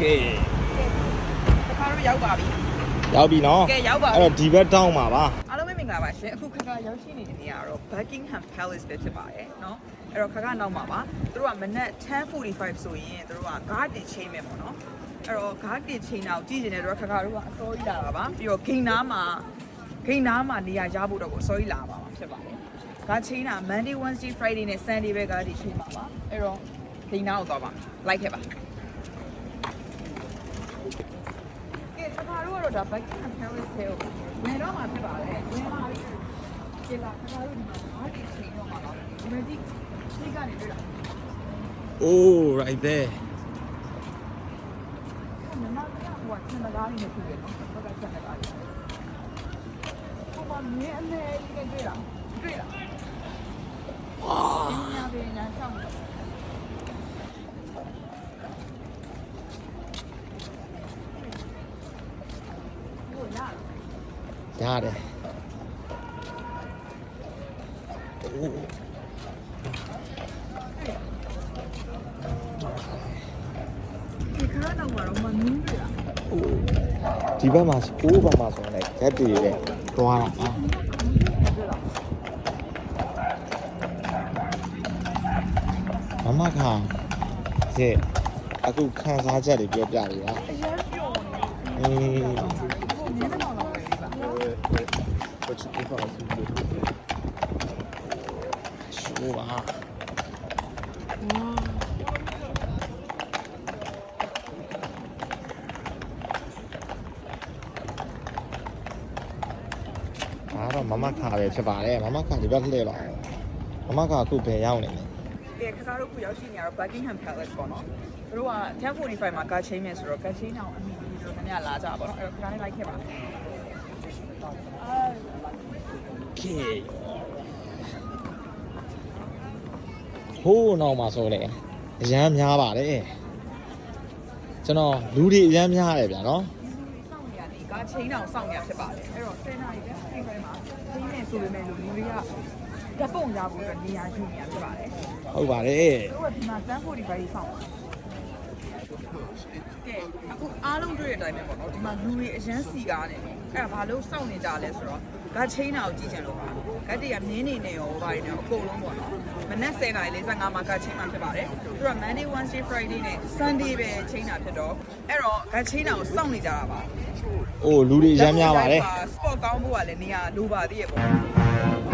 ကဲတခါတော့ရောက်ပါပြီရောက်ပြီနော်ကဲရောက်ပါပြီအဲ့တော့ဒီဘက်တောင်းပါပါအားလုံးပဲမင်္ဂလာပါရှင်အခုခါခါရောက်ရှိနေတဲ့နေရာကတော့ Buckingham Palace ပဲဖြစ်ပါတယ်နော်အဲ့တော့ခါခါနောက်မှာပါသူတို့ကမနက်10:45ဆိုရင်သူတို့က garden ချိန်မယ်ပေါ့နော်အဲ့တော့ garden ချိန်တော့ကြည့်နေတယ်တော့ခါခါတို့ကအစိုးရလာတာပါပြီးတော့ဂိမ်းနားမှာဂိမ်းနားမှာနေရာရဖို့တော့ကိုအစိုးရလာပါမှာဖြစ်ပါတယ်ကချိန်တာ Monday Wednesday Friday နဲ့ Sunday ပဲ garden ချိန်မှာပါအဲ့တော့ဂိမ်းနားကိုသွားပါလိုက်ခဲ့ပါ ကဲခါတို့ကတော့ဒါ Buckingham Palace ထဲကိုဝင်တော့မှာဖြစ်ပါလေဝင်လာပြီကျေလာခါတို့ဒီမှာဘာတိချိန်တော့မှာတော့ဒီမကြီးစိတ်ကနေတွေ့တာโอ้ right there နမကဟိုကဆန္ဒကားနေဖြစ်တယ်နော်ဘက်ကဆန္ဒကားကြီးဟိုမှာမြင်းအမဲကြီးနဲ့တွေ့တာတွေ့လားအာညာပေညာချောင်းတော့ဟိုလာ ရတယ်ဒီဘက်မှာကိုးဘက်မှာဆိုရင်လည်းရက်တွေနဲ့တွားတာပါမမခါရဲ့အခုခံစားချက်တွေပြောပြနေတာအင်း ရှိုးပါဒါတော့မမခါပဲဖြစ်ပါတယ်မမခါဒီဘက်လှည့်ပါအောင်မမခါအခုဘယ်ရောက်နေလဲကဲခါတို့ခုရောက်ရှိနေရတော့ Buckingham Palace ပေါ့နော်သူတို့က10:45မှာကာချင်းမယ်ဆိုတော့ကာချင်းအောင်အမိကြီးတို့ခင်ဗျာလာကြပါတော့အဲ့တော့ခါနဲ့လိုက်ခဲ့ပါ ကဲဟိုးနောက်မှာဆိုလေအရန်များပါတယ်ကျွန်တော်လူတွေအရန်များတယ်ဗျာနော်စောင့်နေရဒီကာချင်းအောင်စောင့်နေရဖြစ်ပါတယ်အဲ့တော့10နာရီပဲအဲ့ဒီမှာချင်းနေဆိုပေမဲ့လူတွေကဓပုံကြဖို့အတွက်နေရာရှိနေရဖြစ်ပါတယ်ဟုတ်ပါတယ်သူတို့ကဒီမှာ10:45ကြီးစောင့်ပါကဲအခုအားလုံးတွေ့တဲ့အတိုင်းပဲပေါ့နော်ဒီမှာလူတွေအရန်စီကားနေတယ်အဲ့ဒါဘာလို့စောင့်နေကြလဲဆိုတော့ ဂတ်ချင်းတာကိုကြည့်ချင်လို့ပါဂတ်တရမြင်းနေနေရောဘာတွေနေရောအကုန်လုံးပေါ့နော်မနက်10:45မှာဂတ်ချင်းမှာဖြစ်ပါတယ်သူက Monday Wednesday Friday နဲ့ Sunday ပဲချင်းတာဖြစ်တော့အဲ့တော့ဂတ်ချင်းတာကိုစောင့်နေကြတာပါအိုးလူတွေအရန်များပါတယ် sport ကောင်းဖို့ကလည်းနေရာလိုပါသေးရဲ့ပေါ့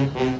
Mm-hmm.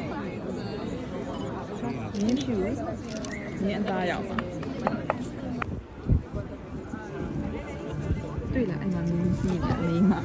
မြင်းဖြူမြင်းအသားရောက်ပါတွေ့လားအဲ့မှာမြင်းစီးနေတာအမေးမှာ